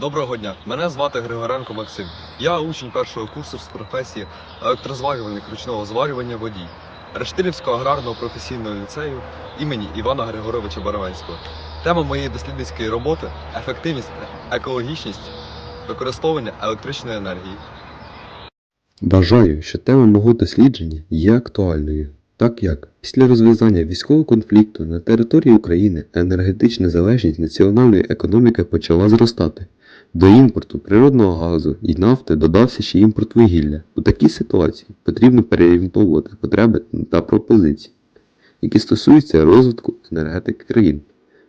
Доброго дня, мене звати Григоренко Максим. Я учень першого курсу з професії електрозварювальник ручного зварювання водій Рештилівського аграрного професійного ліцею імені Івана Григоровича Баравенського. Тема моєї дослідницької роботи ефективність, екологічність використовування електричної енергії. Вважаю, що тема мого дослідження є актуальною, так як після розв'язання військового конфлікту на території України енергетична залежність національної економіки почала зростати. До імпорту природного газу і нафти додався ще імпорт вугілля. У такій ситуації потрібно переорієнтовувати потреби та пропозиції, які стосуються розвитку енергетики країн.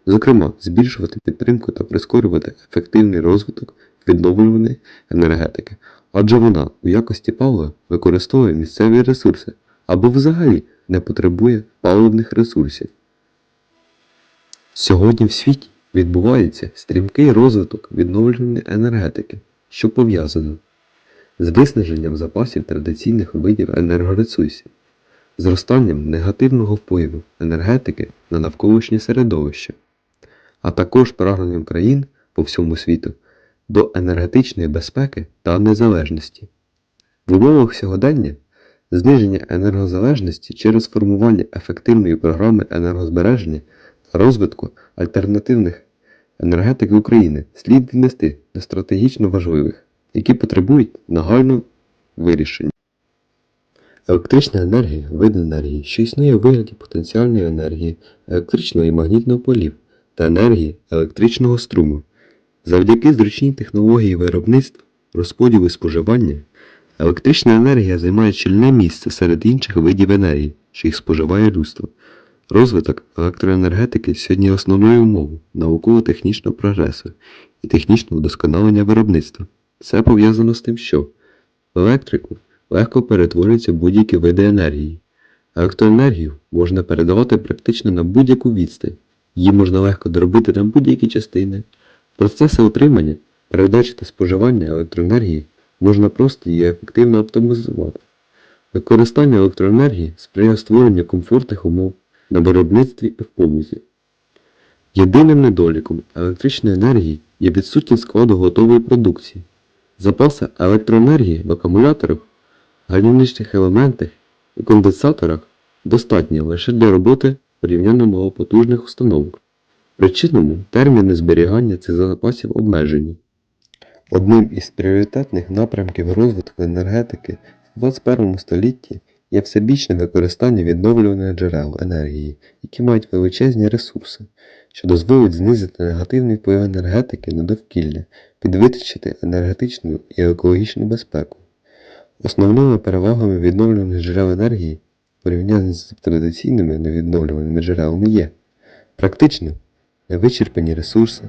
Зокрема, збільшувати підтримку та прискорювати ефективний розвиток відновлюваної енергетики, адже вона у якості палива використовує місцеві ресурси або взагалі не потребує паливних ресурсів. Сьогодні в світі відбувається стрімкий розвиток відновлюваної енергетики, що пов'язано з виснаженням запасів традиційних видів енергоресурсів, зростанням негативного впливу енергетики на навколишнє середовище, а також прагненням країн по всьому світу до енергетичної безпеки та незалежності. В умовах сьогодення зниження енергозалежності через формування ефективної програми енергозбереження розвитку альтернативних енергетик України слід віднести до стратегічно важливих, які потребують нагального вирішення. Електрична енергія вид енергії, що існує у вигляді потенціальної енергії, електричного і магнітного полів та енергії електричного струму. Завдяки зручній технології виробництва, розподілу і споживання, електрична енергія займає чільне місце серед інших видів енергії, що їх споживає людство. Розвиток електроенергетики сьогодні основною умовою науково-технічного прогресу і технічного вдосконалення виробництва. Це пов'язано з тим, що в електрику легко перетворюються будь-які види енергії. Електроенергію можна передавати практично на будь-яку відстань, її можна легко доробити на будь-які частини. Процеси отримання, передачі та споживання електроенергії можна просто і ефективно автоматизувати. Використання електроенергії сприяє створенню комфортних умов на виробництві і в побуті. Єдиним недоліком електричної енергії є відсутність складу готової продукції. Запаси електроенергії в акумуляторах, гальмівничних елементах і конденсаторах достатні лише для роботи порівняно малопотужних установок. Причинами терміни зберігання цих запасів обмежені. Одним із пріоритетних напрямків розвитку енергетики в 21 столітті є всебічне використання відновлюваних джерел енергії, які мають величезні ресурси, що дозволить знизити негативний вплив енергетики на довкілля, підвищити енергетичну і екологічну безпеку. Основними перевагами відновлюваних джерел енергії порівняно з традиційними невідновлюваними джерелами є практично невичерпані ресурси,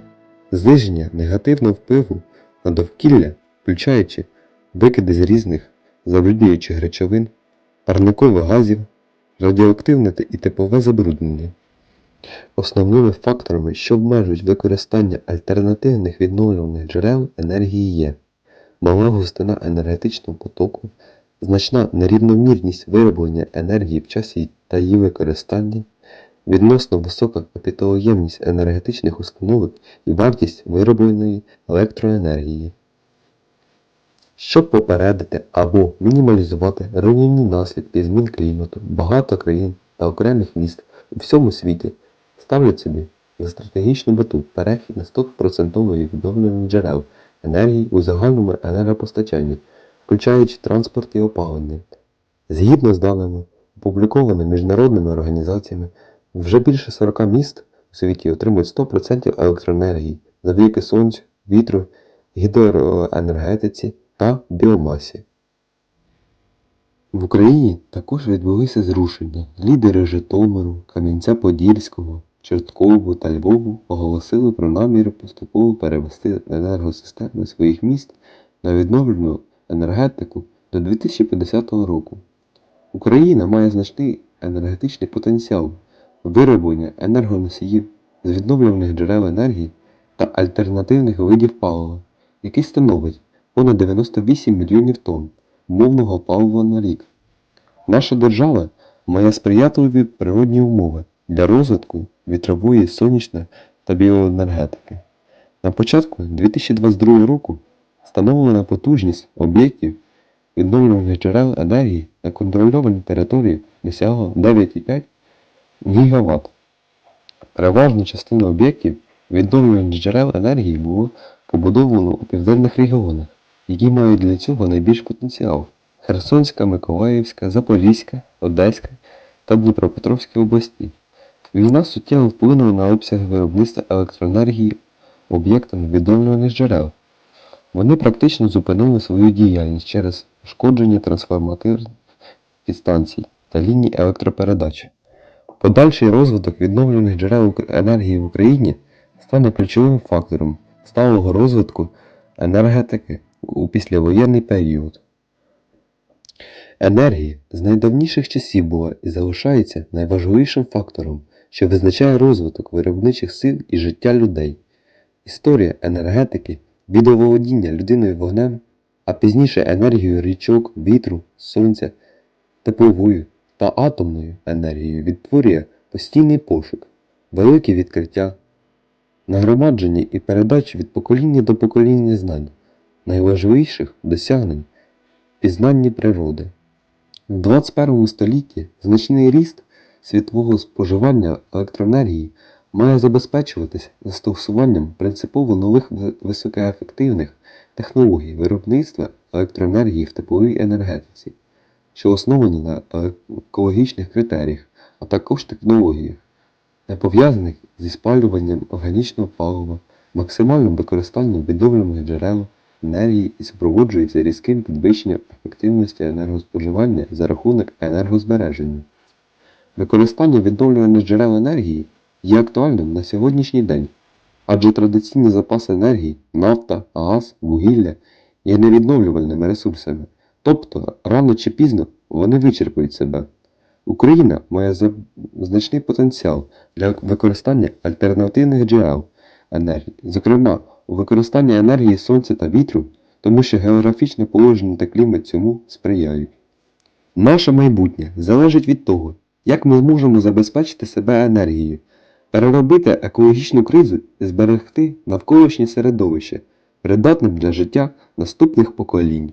зниження негативного впливу на довкілля, включаючи викиди з різних забруднюючих речовин, парникових газів, радіоактивне і теплове забруднення. Основними факторами, що обмежують використання альтернативних відновлюваних джерел енергії є мала густина енергетичного потоку, значна нерівномірність вироблення енергії в часі та її використання, відносно висока капіталоємність енергетичних установок і вартість виробленої електроенергії. Щоб попередити або мінімалізувати руйнівні наслідки змін клімату, багато країн та окремих міст у всьому світі ставлять собі за стратегічну мету перехід на 100% відновлюваних джерел енергії у загальному енергопостачанні, включаючи транспорт і опалення. Згідно з даними, опублікованими міжнародними організаціями, вже більше 40 міст у світі отримують 100% електроенергії завдяки сонцю, вітру, гідроенергетиці та біомасі. В Україні також відбулися зрушення. Лідери Житомиру, Кам'янця-Подільського, Чорткову та Львову оголосили про наміри поступово перевести енергосистеми своїх міст на відновлену енергетику до 2050 року. Україна має значний енергетичний потенціал вироблення енергоносіїв з відновлюваних джерел енергії та альтернативних видів палива, який становить понад 98 мільйонів тонн мовного палива на рік. Наша держава має сприятливі природні умови для розвитку вітрової, сонячної та біоенергетики. На початку 2022 року встановлена потужність об'єктів відновлюваних джерел енергії на контрольованій території досягла 9,5 ГВт. Переважну частину об'єктів відновлюваних джерел енергії було побудовано у південних регіонах, які мають для цього найбільш потенціал. Херсонська, Миколаївська, Запорізька, Одеська та Дніпропетровська області. Війна суттєво вплинула на обсяг виробництва електроенергії об'єктами відновлюваних джерел. Вони практично зупинили свою діяльність через пошкодження трансформаторних підстанцій та ліній електропередач. Подальший розвиток відновлюваних джерел енергії в Україні стане ключовим фактором сталого розвитку енергетики у післявоєнний період. Енергія з найдавніших часів була і залишається найважливішим фактором, що визначає розвиток виробничих сил і життя людей. Історія енергетики від оволодіння людиною вогнем, а пізніше енергією річок, вітру, сонця, тепловою та атомною енергією відтворює постійний пошук, велике відкриття, нагромадження і передачу від покоління до покоління знань, найважливіших досягнень пізнанні природи. В 21 столітті значний ріст світового споживання електроенергії має забезпечуватися застосуванням принципово нових високоефективних технологій виробництва електроенергії в тепловій енергетиці, що основані на екологічних критеріях, а також технологіях, не пов'язаних зі спалюванням органічного палива, максимальним використанням відновлюваних джерел енергії і супроводжується різким підвищенням ефективності енергоспоживання за рахунок енергозбереження. Використання відновлюваних джерел енергії є актуальним на сьогоднішній день, адже традиційні запаси енергії, нафта, газ, вугілля є невідновлювальними ресурсами, тобто рано чи пізно вони вичерпують себе. Україна має значний потенціал для використання альтернативних джерел енергії, зокрема у використанні енергії сонця та вітру, тому що географічне положення та клімат цьому сприяють. Наше майбутнє залежить від того, як ми зможемо забезпечити себе енергією, переробити екологічну кризу і зберегти навколишнє середовище, придатним для життя наступних поколінь.